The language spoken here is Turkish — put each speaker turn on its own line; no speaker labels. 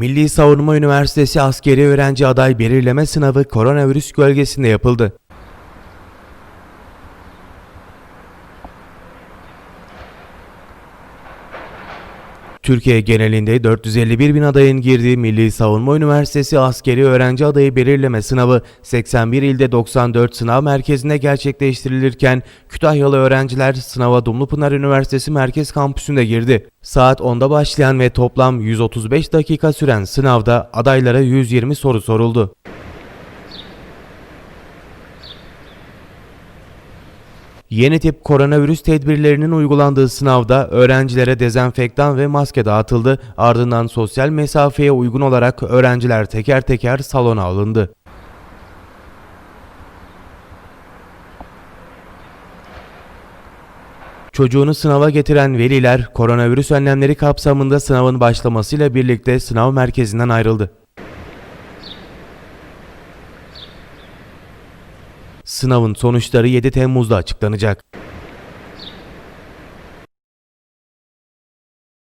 Milli Savunma Üniversitesi askeri öğrenci aday belirleme sınavı koronavirüs gölgesinde yapıldı. Türkiye genelinde 451 bin adayın girdiği Milli Savunma Üniversitesi askeri öğrenci adayı belirleme sınavı 81 ilde 94 sınav merkezinde gerçekleştirilirken Kütahyalı öğrenciler sınava Dumlupınar Üniversitesi Merkez Kampüsü'nde girdi. Saat 10'da başlayan ve toplam 135 dakika süren sınavda adaylara 120 soru soruldu. Yeni tip koronavirüs tedbirlerinin uygulandığı sınavda öğrencilere dezenfektan ve maske dağıtıldı. Ardından sosyal mesafeye uygun olarak öğrenciler teker teker salona alındı. Çocuğunu sınava getiren veliler koronavirüs önlemleri kapsamında sınavın başlamasıyla birlikte sınav merkezinden ayrıldı. Sınavın sonuçları 7 Temmuz'da açıklanacak.